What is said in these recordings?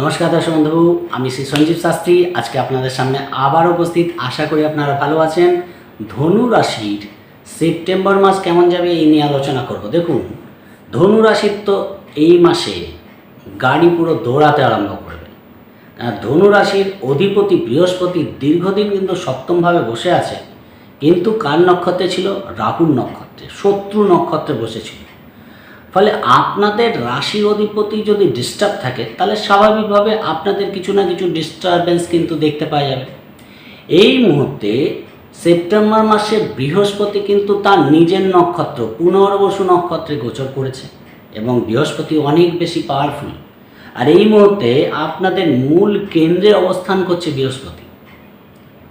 নমস্কার দর্শক বন্ধু, আমি শ্রী সঞ্জীব শাস্ত্রী। আজকে আপনাদের সামনে আবার উপস্থিত, আশা করি আপনারা ভালো আছেন। ধনু রাশির সেপ্টেম্বর মাস কেমন যাবে এই নিয়ে আলোচনা করব। দেখুন, ধনু রাশির তো এই মাসে গাড়ি পুরো দৌড়াতে আরম্ভ করবে। ধনু রাশির অধিপতি বৃহস্পতি দীর্ঘদিন কিন্তু সপ্তমভাবে বসে আছে। কিন্তু কার নক্ষত্রে ছিল রাহুর নক্ষত্রে, শত্রু নক্ষত্রে বসেছিল। ফলে আপনাদের রাশির অধিপতি যদি ডিস্টার্ব থাকে, তাহলে স্বাভাবিকভাবে আপনাদের কিছু না কিছু ডিস্টারবেন্স কিন্তু দেখতে পাওয়া যাবে। এই মুহূর্তে সেপ্টেম্বর মাসে বৃহস্পতি কিন্তু তার নিজের নক্ষত্র, পুনর্বসু নক্ষত্রে গোচর করেছে এবং বৃহস্পতি অনেক বেশি পাওয়ারফুল আর এই মুহূর্তে আপনাদের মূল কেন্দ্রে অবস্থান করছে বৃহস্পতি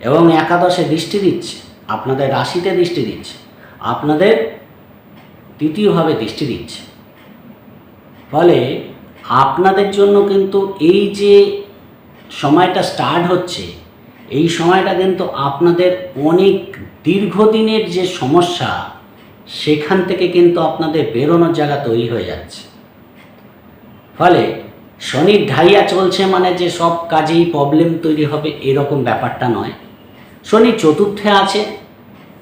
এবং একাদশে দৃষ্টি দিচ্ছে, আপনাদের রাশিতে দৃষ্টি দিচ্ছে, আপনাদের তৃতীয়ভাবে দৃষ্টি দিচ্ছে। ফলে আপনাদের জন্য কিন্তু এই যে সময়টা স্টার্ট হচ্ছে, এই সময়টা কিন্তু আপনাদের অনেক দীর্ঘদিনের যে সমস্যা, সেখান থেকে কিন্তু আপনাদের বেরোনোর জায়গা তৈরি হয়ে যাচ্ছে। ফলে শনির ঢাইয়া চলছে মানে যে সব কাজেই প্রবলেম তৈরি হবে, এরকম ব্যাপারটা নয়। শনি চতুর্থে আছে,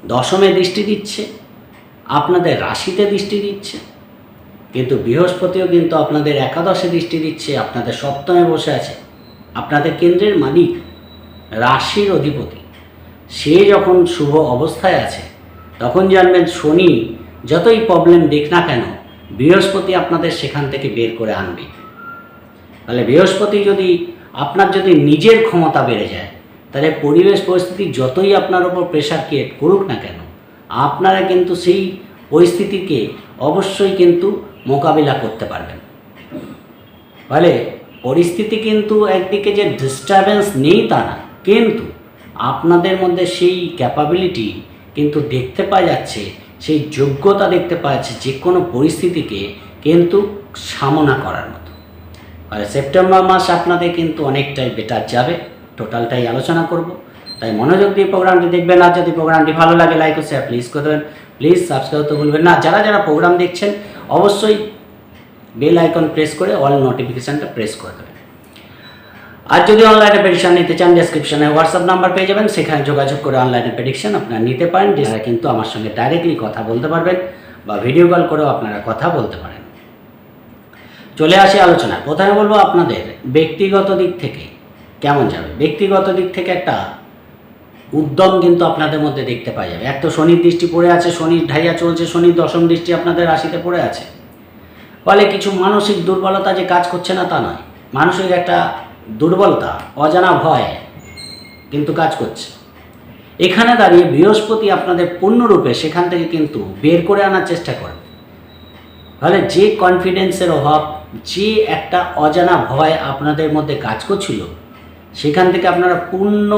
দশমে দৃষ্টি দিচ্ছে, আপনাদের রাশিতে দৃষ্টি দিচ্ছে। কিন্তু বৃহস্পতিও কিন্তু আপনাদের একাদশে দৃষ্টি দিচ্ছে, আপনাদের সপ্তমে বসে আছে। আপনাদের কেন্দ্রের মালিক রাশির অধিপতি। সে যখন শুভ অবস্থায় আছে, তখন জানবেন শনি যতই প্রবলেম দেখ না কেন, বৃহস্পতি আপনাদের সেখান থেকে বের করে আনবে। তাহলে বৃহস্পতি যদি, আপনার যদি নিজের ক্ষমতা বেড়ে যায়, তাহলে পরিবেশ পরিস্থিতি যতই আপনার ওপর প্রেশার ক্রিয়েট করুক না কেন, আপনারা কিন্তু সেই পরিস্থিতিকে অবশ্যই কিন্তু মোকাবিলা করতে পারবেন। ফলে পরিস্থিতি কিন্তু একদিকে যে ডিস্টারবেন্স নেই তা না, কিন্তু আপনাদের মধ্যে সেই ক্যাপাবিলিটি কিন্তু দেখতে পাওয়া যাচ্ছে, সেই যোগ্যতা দেখতে পাওয়া যাচ্ছে যে কোনো পরিস্থিতিকে কিন্তু সামনা করার মতো। আর সেপ্টেম্বর মাস আপনাদের কিন্তু অনেকটাই বেটার যাবে টোটালটাই আলোচনা করব। তাই মনোযোগ দিয়ে প্রোগ্রামটি দেখবেন, আর যদি প্রোগ্রামটি ভালো লাগে লাইক ও শেয়ার প্লিজ করে দেবেন। প্লিজ সাবস্ক্রাইব করতে ভুলবেন না। যারা যারা প্রোগ্রাম দেখছেন অবশ্যই বেল আইকন প্রেস করে অল নোটিফিকেশানটা প্রেস করে দেবেন। আর যদি অনলাইনে প্রেডিকশন নিতে চান ডেসক্রিপশনে হোয়াটসঅ্যাপ নাম্বার পেয়ে যাবেন, সেখানে যোগাযোগ করে অনলাইনে প্রেডিকশন আপনারা নিতে পারেন, যারা কিন্তু আমার সঙ্গে ডাইরেক্টলি কথা বলতে পারবেন বা ভিডিও কল করেও আপনারা কথা বলতে পারেন। চলে আসি আলোচনা প্রথমে বলব আপনাদের ব্যক্তিগত দিক থেকে কেমন যাবে? ব্যক্তিগত দিক থেকে একটা উদ্যম কিন্তু আপনাদের মধ্যে দেখতে পাওয়া যাবে। এক তো শনির দৃষ্টি পড়ে আছে, শনির ঢাইয়া চলছে, শনির দশম দৃষ্টি আপনাদের রাশিতে পড়ে আছে। ফলে কিছু মানসিক দুর্বলতা যে কাজ করছে না তা নয়। মানসিক একটা দুর্বলতা, অজানা ভয় কিন্তু কাজ করছে। এখানে দাঁড়িয়ে বৃহস্পতি আপনাদের পূর্ণরূপে সেখান থেকে কিন্তু বের করে আনার চেষ্টা করে। ফলে যে কনফিডেন্সের অভাব, যে একটা অজানা ভয় আপনাদের মধ্যে কাজ করছিল সেখান থেকে আপনারা পূর্ণ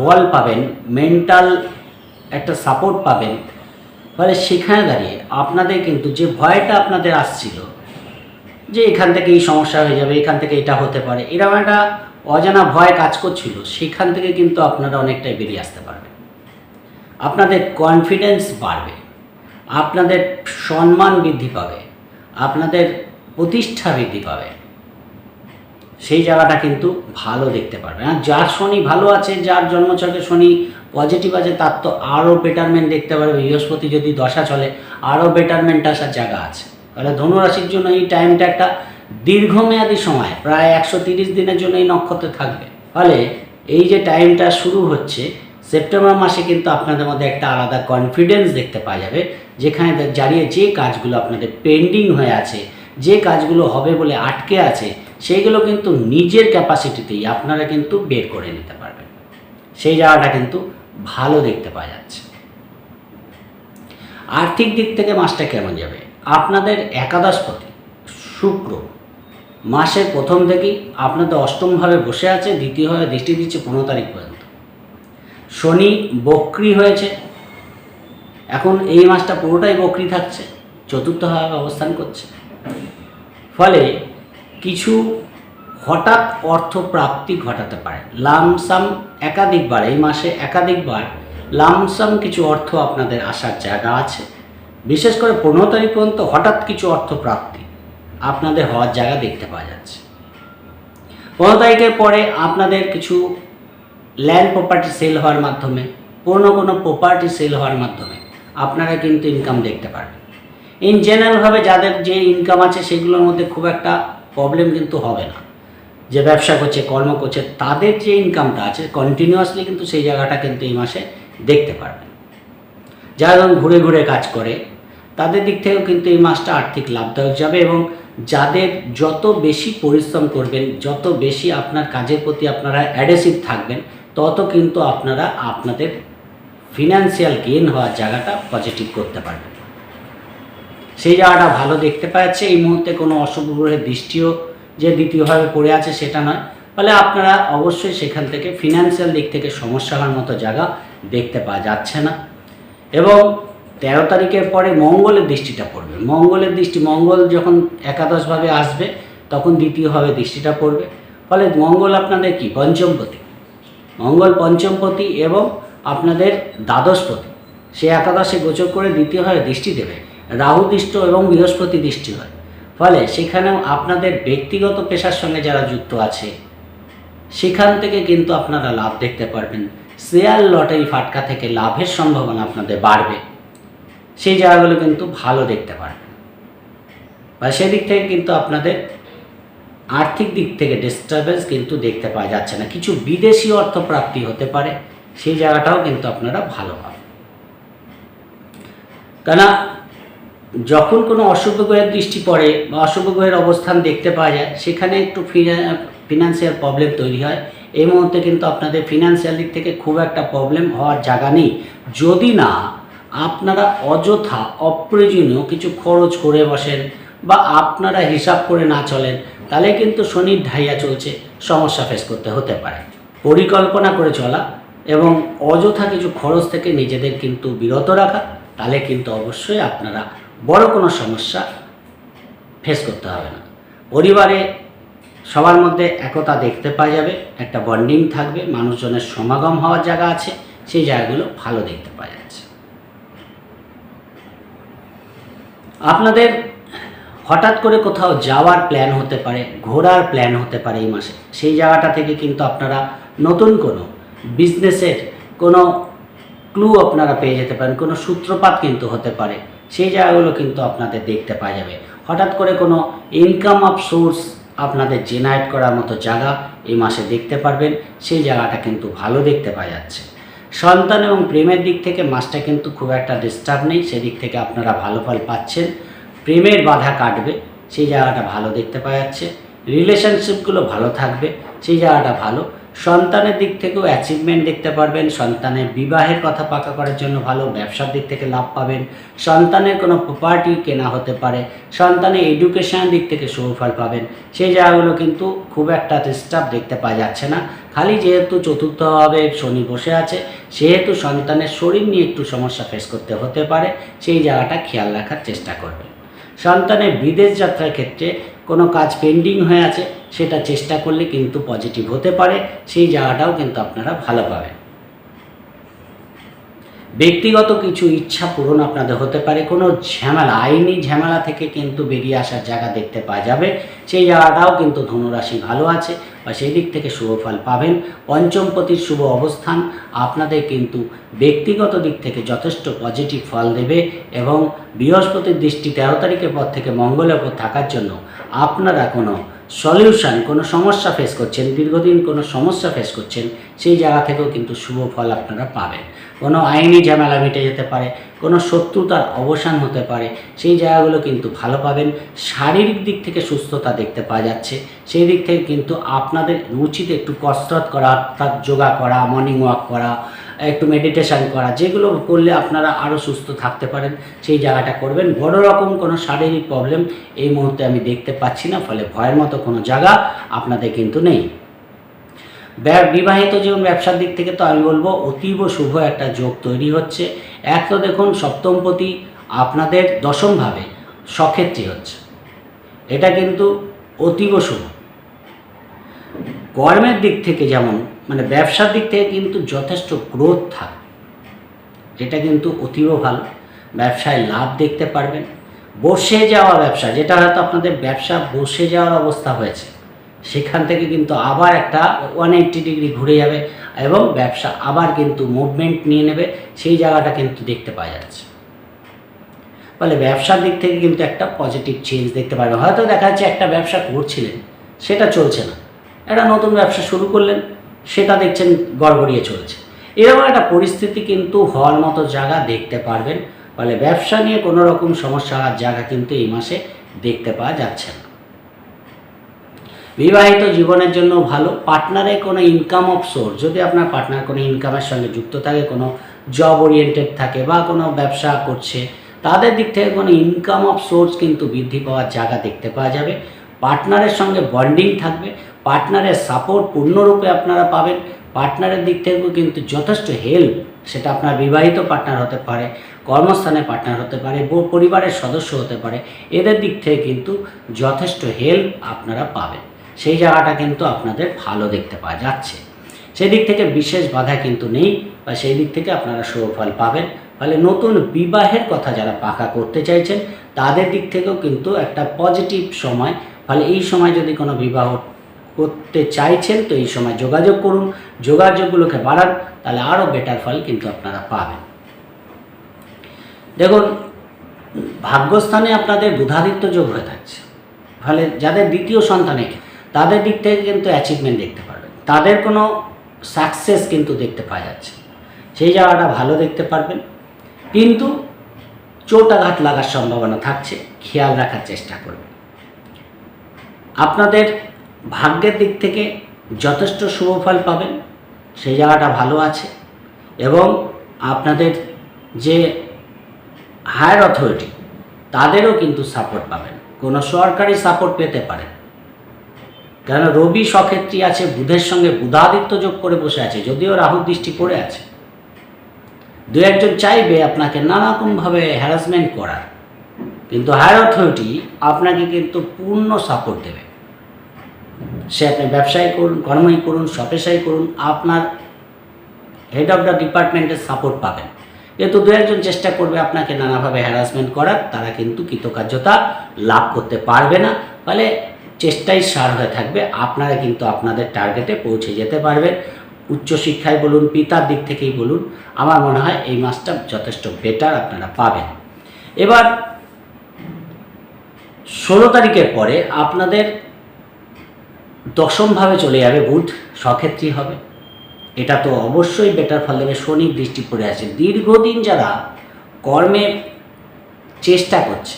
বল পাবেন মেন্টাল একটা সাপোর্ট পাবেন। ফলে সেখানে দাঁড়িয়ে আপনাদের কিন্তু যে ভয়টা আপনাদের আসছিল, যে এখান থেকে এই সমস্যা হয়ে যাবে, এখান থেকে এটা হতে পারে, এরকম একটা অজানা ভয় কাজ করছিল, সেখান থেকে কিন্তু আপনারা অনেকটাই বেরিয়ে আসতে পারবেন। আপনাদের কনফিডেন্স বাড়বে, আপনাদের সম্মান বৃদ্ধি পাবে, আপনাদের প্রতিষ্ঠা বৃদ্ধি পাবে। সেই জায়গাটা কিন্তু ভালো দেখতে পারবেন আর যার শনি ভালো আছে, যার জন্মছকে শনি পজিটিভ আছে, তার তো আরও বেটারমেন্ট দেখতে পারবে। বৃহস্পতি যদি দশা চলে, আরও বেটারমেন্ট আসার জায়গা আছে। তাহলে ধনুরাশির জন্য এই টাইমটা একটা দীর্ঘমেয়াদী সময়, প্রায় একশো তিরিশ দিনের জন্য এই নক্ষত্রে থাকবে। ফলে এই যে টাইমটা শুরু হচ্ছে, সেপ্টেম্বর মাসে কিন্তু আপনাদের মধ্যে একটা আলাদা কনফিডেন্স দেখতে পাওয়া যাবে, যেখানে দাঁড়িয়ে যে কাজগুলো আপনাদের পেন্ডিং হয়ে আছে, যে কাজগুলো হবে বলে আটকে আছে সেইগুলো কিন্তু নিজের ক্যাপাসিটিতেই আপনারা কিন্তু বের করে নিতে পারবেন। সেই জায়গাটা কিন্তু ভালো দেখতে পাওয়া যাচ্ছে। আর্থিক দিক থেকে মাসটা কেমন যাবে? আপনাদের একাদশপতি, শুক্র, মাসের প্রথম থেকেই আপনাদের অষ্টমভাবে বসে আছে দ্বিতীয়ভাবে দৃষ্টি দিচ্ছে পনেরো তারিখ পর্যন্ত। শনি বক্রি হয়েছে। এখন এই মাসটা পুরোটাই বক্রি থাকছে চতুর্থভাবে অবস্থান করছে। ফলে কিছু হঠাৎ অর্থ প্রাপ্তি ঘটাতে পারে। লামসাম একাধিকবার, এই মাসে একাধিকবার লামসাম কিছু অর্থ আপনাদের আসার জায়গা আছে। বিশেষ করে পনেরো তারিখ পর্যন্ত হঠাৎ কিছু অর্থ প্রাপ্তি আপনাদের হওয়ার জায়গা দেখতে পাওয়া যাচ্ছে। পনেরো তারিখের পরে আপনাদের কিছু ল্যান্ড প্রপার্টি সেল হওয়ার মাধ্যমে কোনো কোনো প্রপার্টি সেল হওয়ার মাধ্যমে আপনারা কিন্তু ইনকাম দেখতে পারবেন। ইন জেনারেলভাবে যাদের যে ইনকাম আছে, সেগুলোর মধ্যে খুব একটা প্রবলেম কিন্তু হবে না। যে ব্যবসা করছে, কর্ম করছে, তাদের যে ইনকামটা আছে কন্টিনিউয়াসলি কিন্তু সেই জায়গাটা কিন্তু এই মাসে দেখতে পারবেন। যারা ধরুন ঘুরে ঘুরে কাজ করে, তাদের দিক থেকেও কিন্তু এই মাসটা আর্থিক লাভদায়ক যাবে এবং যাদের যত বেশি পরিশ্রম করবেন, যত বেশি আপনার কাজের প্রতি আপনারা অ্যাডেসিভ থাকবেন, তত কিন্তু আপনারা আপনাদের ফিনান্সিয়াল গেন হওয়ার জায়গাটা পজিটিভ করতে পারবেন। সেই জায়গাটা ভালো দেখতে পাওয়া যাচ্ছে এই মুহূর্তে কোনো অশুভ গ্রহের দৃষ্টিও যে দ্বিতীয়ভাবে পড়ে আছে সেটা নয়। ফলে আপনারা অবশ্যই সেখান থেকে ফিনান্সিয়াল দিক থেকে সমস্যা হওয়ার মতো জায়গা দেখতে পাওয়া যাচ্ছে না। এবং তেরো তারিখের পরে মঙ্গলের দৃষ্টিটা পড়বে। মঙ্গলের দৃষ্টি, মঙ্গল যখন একাদশভাবে আসবে, তখন দ্বিতীয়ভাবে দৃষ্টিটা পড়বে। ফলে মঙ্গল আপনাদের কি? পঞ্চমপতি। মঙ্গল পঞ্চমপতি এবং আপনাদের দ্বাদশপতি। সে একাদশে গোচর করে দ্বিতীয়ভাবে দৃষ্টি দেবে। রাহু দৃষ্ট এবং বৃহস্পতি দৃষ্টি হয়। ফলে সেখানেও আপনাদের ব্যক্তিগত পেশার সঙ্গে যারা যুক্ত আছে, সেখান থেকে কিন্তু আপনারা লাভ দেখতে পারবেন। শেয়ার লটারি ফাটকা থেকে লাভের সম্ভাবনা আপনাদের বাড়বে। সেই জায়গাগুলো কিন্তু ভালো দেখতে পারবেন। বা সেদিক থেকে কিন্তু আপনাদের আর্থিক দিক থেকে ডিস্টারবেন্স কিন্তু দেখতে পাওয়া যাচ্ছে না। কিছু বিদেশি অর্থ প্রাপ্তি হতে পারে, সেই জায়গাটাও কিন্তু আপনারা ভালো পাবেন। কেন যখন কোনো অশুভ গ্রহের দৃষ্টি পড়ে বা অশুভ গ্রহের অবস্থান দেখতে পাওয়া যায়, সেখানে একটু ফিনান্সিয়াল প্রবলেম তৈরি হয়। এই মুহূর্তে কিন্তু আপনাদের ফিনান্সিয়াল দিক থেকে খুব একটা প্রবলেম হওয়ার জায়গা নেই। যদি না, আপনারা অযথা অপ্রয়োজনীয় কিছু খরচ করে বসেন বা আপনারা হিসাব করে না চলেন, তাহলে কিন্তু শনির ঢাইয়া চলছে, সমস্যা ফেস করতে হতে পারে। পরিকল্পনা করে চলা এবং অযথা কিছু খরচ থেকে নিজেদের কিন্তু বিরত রাখা, তাহলে কিন্তু অবশ্যই আপনারা বড় কোনো সমস্যা ফেস করতে হবে না। পরিবারে সবার মধ্যে একতা দেখতে পাওয়া যাবে, একটা বন্ডিং থাকবে, মানুষজনের সমাগম হওয়ার জায়গা আছে, সেই জায়গাগুলো ভালো দেখতে পাওয়া যাচ্ছে। আপনাদের হঠাৎ করে কোথাও যাওয়ার প্ল্যান হতে পারে, ঘোরার প্ল্যান হতে পারে এই মাসে, সেই জায়গাটা থেকে কিন্তু আপনারা নতুন কোনো বিজনেসের কোনো ক্লু আপনারা পেয়ে যেতে পারেন, কোনো সূত্রপাত কিন্তু হতে পারে। সেই জায়গাগুলো কিন্তু আপনাদের দেখতে পাওয়া যাবে। হঠাৎ করে কোনো ইনকাম অফ সোর্স আপনাদের জেনারেট করার মতো জায়গা এই মাসে দেখতে পারবেন, সেই জায়গাটা কিন্তু ভালো দেখতে পাওয়া যাচ্ছে। সন্তান এবং প্রেমের দিক থেকে মাসটা কিন্তু খুব একটা ডিস্টার্ব নেই, সেদিক থেকে আপনারা ভালো ফল পাচ্ছেন। প্রেমের বাধা কাটবে, সেই জায়গাটা ভালো দেখতে পাওয়া যাচ্ছে। রিলেশনশিপগুলো ভালো থাকবে, সেই জায়গাটা ভালো। সন্তানের দিক থেকেও অ্যাচিভমেন্ট দেখতে পারবেন, সন্তানের বিবাহের কথা পাকা করার জন্য ভালো ব্যবসার দিক থেকে লাভ পাবেন, সন্তানের কোনো প্রপার্টি কেনা হতে পারে, সন্তানের এডুকেশনের দিক থেকে সুফল পাবেন। সেই জায়গাগুলো কিন্তু খুব একটা ডিস্টার্ব দেখতে পাওয়া যাচ্ছে না। খালি যেহেতু চতুর্থভাবে শনি বসে আছে, সেহেতু সন্তানের শরীর নিয়ে একটু সমস্যা ফেস করতে হতে পারে, সেই জায়গাটা খেয়াল রাখার চেষ্টা করবেন। সন্তানের বিদেশ যাত্রার ক্ষেত্রে কোনো কাজ পেন্ডিং হয়ে আছে, সেটা চেষ্টা করলে কিন্তু পজিটিভ হতে পারে, সেই জায়গাটাও কিন্তু আপনারা ভালো পাবেন। ব্যক্তিগত কিছু ইচ্ছা পূরণ আপনাদের হতে পারে, কোনো ঝামেলা, আইনি ঝামেলা থেকে কিন্তু বেরিয়ে আসার জায়গা দেখতে পাওয়া যাবে, সেই জায়গাটাও কিন্তু ধনুরাশি ভালো আছে বা সেই দিক থেকে শুভ ফল পাবেন। পঞ্চমপতির শুভ অবস্থান আপনাদের কিন্তু ব্যক্তিগত দিক থেকে যথেষ্ট পজিটিভ ফল দেবে এবং বৃহস্পতির দৃষ্টি তেরো তারিখের পর থেকে মঙ্গলের উপর থাকার জন্য আপনারা কোনো সলিউশন কোনো সমস্যা ফেস করছেন, দীর্ঘদিন কোনো সমস্যা ফেস করছেন, সেই জায়গা থেকেও কিন্তু শুভ ফল আপনারা পাবেন। কোনো আইনি ঝামেলা মিটে যেতে পারে কোনো শত্রুতার অবসান হতে পারে। সেই জায়গাগুলো কিন্তু ভালো পাবেন। শারীরিক দিক থেকে সুস্থতা দেখতে পাওয়া যাচ্ছে। সেই দিক থেকে কিন্তু আপনাদের উচিত একটু কসরত করা, অর্থাৎ যোগা করা মর্নিং ওয়াক করা, একটু মেডিটেশন করা, যেগুলো করলে আপনারা আরও সুস্থ থাকতে পারেন, সেই জায়গাটা করবেন। বড় রকম কোনো শারীরিক প্রবলেম এই মুহূর্তে আমি দেখতে পাচ্ছি না, ফলে ভয়ের মতো কোনো জায়গা আপনাদের কিন্তু নেই। বিবাহিত জীবন ব্যবসার দিক থেকে তো আমি বলব অতীব শুভ একটা যোগ তৈরি হচ্ছে। এক তো দেখুন, সপ্তমপতি আপনাদের দশমভাবে সক্ষেত্রী হচ্ছে। এটা কিন্তু অতীব শুভ। কর্মের দিক থেকে যেমন মানে ব্যবসার দিক থেকে কিন্তু যথেষ্ট গ্রোথ থাকে। এটা কিন্তু অতীব ভালো। ব্যবসায় লাভ দেখতে পারবেন। বসে যাওয়া ব্যবসা, যেটা হয়তো আপনাদের ব্যবসা বসে যাওয়ার অবস্থা হয়েছে। সেখান থেকে কিন্তু আবার একটা ওয়ান ডিগ্রি ঘুরে যাবে এবং ব্যবসা আবার কিন্তু মুভমেন্ট নিয়ে নেবে, সেই জায়গাটা কিন্তু দেখতে পাওয়া যাচ্ছে। ফলে ব্যবসার দিক থেকে কিন্তু একটা পজিটিভ চেঞ্জ দেখতে পারবেন হয়তো দেখা যাচ্ছে একটা ব্যবসা করছিলেন, সেটা চলছে না। একটা নতুন ব্যবসা শুরু করলেন, সেটা দেখছেন গড়গড়িয়ে চলছে। এরকম একটা পরিস্থিতি কিন্তু হওয়ার মতো জায়গা দেখতে পারবেন। ফলে ব্যবসা নিয়ে কোনো রকম সমস্যা জায়গা কিন্তু এই মাসে দেখতে পাওয়া যাচ্ছে না। বিবাহিত জীবনের জন্য ভালো পার্টনারে কোনো ইনকাম অফ সোর্স যদি আপনার পার্টনার কোনো ইনকামের সঙ্গে যুক্ত থাকে, কোনো জব ওরিয়েন্টেড থাকে বা কোনো ব্যবসা করছে, তাদের দিক থেকে কোনো ইনকাম অফ সোর্স কিন্তু বৃদ্ধি পাওয়ার জায়গা দেখতে পাওয়া যাবে। পার্টনারের সঙ্গে বন্ডিং থাকবে পার্টনারের সাপোর্ট পূর্ণরূপে আপনারা পাবেন। পার্টনারের দিক থেকেও কিন্তু যথেষ্ট হেল্প সেটা আপনার বিবাহিত পার্টনার হতে পারে, কর্মস্থানে পার্টনার হতে পারে, পরিবারের সদস্য হতে পারে, এদের দিক থেকে কিন্তু যথেষ্ট হেল্প আপনারা পাবেন। সেই জায়গাটা কিন্তু আপনাদের ভালো দেখতে পাওয়া যাচ্ছে। সেই দিক থেকে বিশেষ বাধা কিন্তু নেই বা সেই দিক থেকে আপনারা সুফল পাবেন। ফলে নতুন বিবাহের কথা যারা পাকা করতে চাইছেন, তাদের দিক থেকেও কিন্তু একটা পজিটিভ সময়। ফলে এই সময় যদি কোনো বিবাহ করতে চাইছেন, তো এই সময় যোগাযোগ করুন। যোগাযোগগুলোকে বাড়ান, তাহলে আরও বেটার ফল কিন্তু আপনারা পাবেন। দেখুন, ভাগ্যস্থানে আপনাদের বুধাদিত্য যোগ হয়ে থাকছে। ফলে যাদের দ্বিতীয় সন্তানে তাদের দিক থেকে কিন্তু অ্যাচিভমেন্ট দেখতে পারবেন তাদের কোনো সাকসেস কিন্তু দেখতে পাওয়া যাচ্ছে সেই জায়গাটা ভালো দেখতে পারবেন। কিন্তু চোটাঘাত লাগার সম্ভাবনা থাকছে, খেয়াল রাখার চেষ্টা করবেন। আপনাদের ভাগ্যের দিক থেকে যথেষ্ট শুভফল পাবেন, সেই জায়গাটা ভালো আছে এবং আপনাদের যে হায়ার অথরিটি তাদেরও কিন্তু সাপোর্ট পাবেন। কোনো সরকারি সাপোর্ট পেতে পারেন। কেন রবি সক্ষেত্রী আছে, বুধের সঙ্গে বুধাদিত্য যোগ করে বসে আছে, যদিও রাহু দৃষ্টি পড়ে আছে। দু একজন চাইবে আপনাকে নানারকমভাবে হ্যারাসমেন্ট করার, কিন্তু হায়ার অথরিটি আপনাকে কিন্তু পূর্ণ সাপোর্ট দেবে। সে আপনি ব্যবসায় করুন কর্মই করুন সপেশাই করুন, আপনার হেড অফ দ্য ডিপার্টমেন্টের সাপোর্ট পাবেন। কিন্তু দু একজন চেষ্টা করবে আপনাকে নানাভাবে হ্যারাসমেন্ট করার, তারা কিন্তু কৃতকার্যতা লাভ করতে পারবে না। ফলে চেষ্টাই সার হয়ে থাকবে, আপনারা কিন্তু আপনাদের টার্গেটে পৌঁছে যেতে পারবেন। উচ্চশিক্ষায় বলুন, পিতার দিক থেকেই বলুন, আমার মনে হয় এই মাসটা যথেষ্ট বেটার আপনারা পাবেন। এবার, ষোলো তারিখের পরে আপনাদের দশমভাবে চলে যাবে বুধ সক্ষেত্রী হবে। এটা তো অবশ্যই বেটার ফল দেবে, শনি দৃষ্টি পড়ে আছে। দীর্ঘদিন যারা কর্মের চেষ্টা করছে,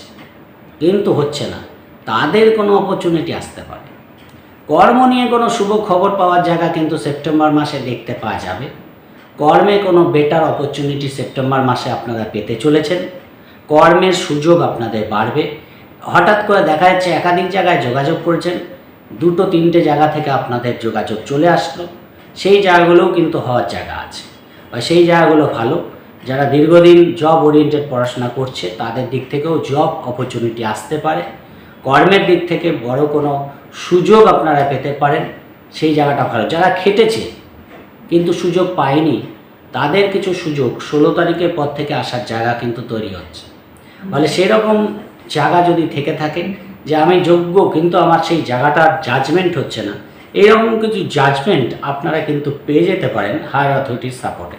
কিন্তু হচ্ছে না। তাদের কোনো অপরচুনিটি আসতে পারে। কর্ম নিয়ে কোনো শুভ খবর পাওয়ার জায়গা কিন্তু সেপ্টেম্বর মাসে দেখতে পাওয়া যাবে। কর্মে কোনো বেটার অপরচুনিটি সেপ্টেম্বর মাসে আপনারা পেতে চলেছেন। কর্মের সুযোগ আপনাদের বাড়বে। হঠাৎ করে দেখা যাচ্ছে একাধিক জায়গায় যোগাযোগ করেছেন। দুটো, তিনটে জায়গা থেকে আপনাদের যোগাযোগ চলে আসলো। সেই জায়গাগুলোও কিন্তু হওয়ার জায়গা আছে। বা সেই জায়গাগুলো ভালো। যারা দীর্ঘদিন জব ওরিয়েন্টেড পড়াশোনা করছে, তাদের দিক থেকেও জব অপরচুনিটি আসতে পারে। কর্মের দিক থেকে বড় কোনো সুযোগ আপনারা পেতে পারেন, সেই জায়গাটা ভালো। যারা খেটেছে, কিন্তু সুযোগ পায়নি, তাদের কিছু সুযোগ ষোলো তারিখের পর থেকে আসার জায়গা কিন্তু তৈরি হচ্ছে। ফলে সেরকম জায়গা যদি থেকে থাকে, যে আমি যোগ্য, কিন্তু আমার সেই জায়গাটার জাজমেন্ট হচ্ছে না, এরকম কিছু জাজমেন্ট আপনারা কিন্তু পেয়ে যেতে পারেন হায়ার অথরিটির সাপোর্টে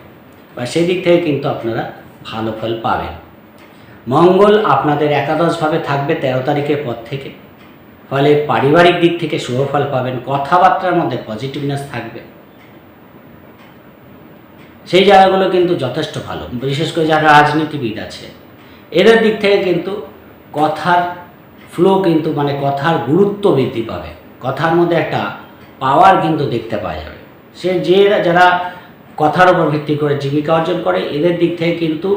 বা সেই দিক থেকে কিন্তু আপনারা ভালো ফল পাবেন। মঙ্গল আপনাদের একাদশভাবে থাকবে তেরো তারিখের পর থেকে। ফলে পারিবারিক দিক থেকে শুভ ফল পাবেন, কথাবার্তার মধ্যে পজিটিভনেস থাকবে। সেই জায়গাগুলো কিন্তু যথেষ্ট ভালো, বিশেষ করে যারা রাজনীতিবিদ আছে। এদের দিক থেকে কিন্তু কথার ফ্লো কিন্তু মানে কথার গুরুত্ব বৃদ্ধি পাবে। কথার মধ্যে একটা পাওয়ার কিন্তু দেখতে পাওয়া যাবে। সে যে যারা কথার উপর ভিত্তি করে জীবিকা অর্জন করে, এদের দিক থেকে কিন্তু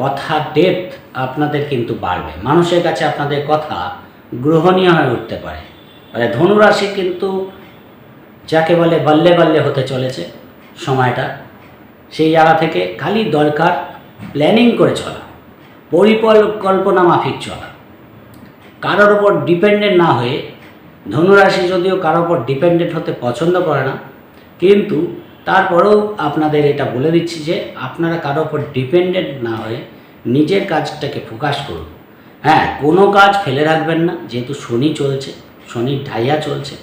কথার ডেপথ আপনাদের কিন্তু বাড়বে। মানুষের কাছে আপনাদের কথা গ্রহণীয় হয়ে উঠতে পারে। মানে ধনুরাশি কিন্তু যাকে বলে বল্লে বল্লে হতে চলেছে সময়টা, সেই জায়গা থেকে খালি দরকার প্ল্যানিং করে চলা, পরিকল্পনা মাফিক চলা। কারোর ওপর ডিপেন্ডেন্ট না হয়ে ধনুরাশি যদিও কারোর ওপর ডিপেন্ডেন্ট হতে পছন্দ করে না, কিন্তু তারপরেও আপনাদের এটা বলে দিচ্ছি যে আপনারা কারোর ওপর ডিপেন্ডেন্ট না হয়ে নিজের কাজটাকে ফোকাস করুন। হ্যাঁ কোনো কাজ ফেলে রাখবেন না, যেহেতু শনি চলছে, শনির ঢাইয়া চলছে,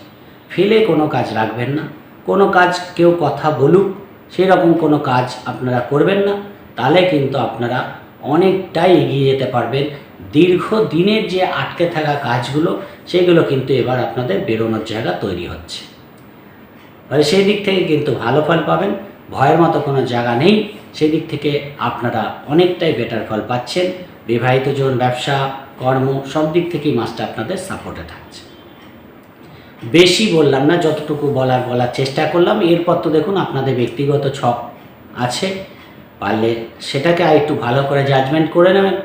ফেলে কোনো কাজ রাখবেন না। কোনো কাজ কেউ কথা বলুক সেই রকম কোনো কাজ আপনারা করবেন না। তাহলে কিন্তু আপনারা অনেকটাই এগিয়ে যেতে পারবেন। দীর্ঘ দিনের যে আটকে থাকা কাজগুলো, সেগুলো কিন্তু এবার আপনাদের বেরোনোর জায়গা তৈরি হচ্ছে। ফলে সেই দিক থেকে কিন্তু ভালো ফল পাবেন। ভয়ের মতো কোনো জায়গা নেই। সেই দিক থেকে আপনারা অনেকটাই বেটার ফল পাচ্ছেন। বিবাহিত জন ব্যবসা, কর্ম, সব দিক থেকেই মাসটা আপনাদের সাপোর্টে থাকছে। বেশি বললাম না, যতটুকু বলার বলার চেষ্টা করলাম। এরপর তো দেখুন আপনাদের ব্যক্তিগত ছক আছে। পারলে সেটাকে আর একটু ভালো করে জাজমেন্ট করে নেবেন।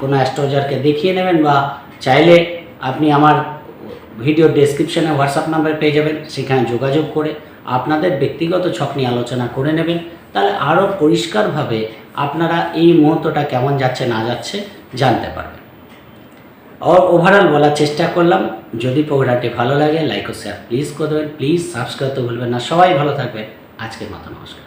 কোনো অ্যাস্ট্রোলজারকে দেখিয়ে নেবেন বা চাইলে আপনি আমার ভিডিও ডেসক্রিপশনে হোয়াটসঅ্যাপ নাম্বার পেয়ে যাবেন। সেখানে যোগাযোগ করে আপনাদের ব্যক্তিগত ছক নিয়ে আলোচনা করে নেবেন। তাহলে আরও পরিষ্কারভাবে আপনারা এই মুহূর্তটা কেমন যাচ্ছে, না যাচ্ছে জানতে পারবেন। ওভারঅল বলার চেষ্টা করলাম। যদি প্রোগ্রামটি ভালো লাগে লাইক ও শেয়ার প্লিজ করে দেবেন। প্লিজ সাবস্ক্রাইব তো ভুলবেন না। সবাই ভালো থাকবেন। আজকের মতো নমস্কার।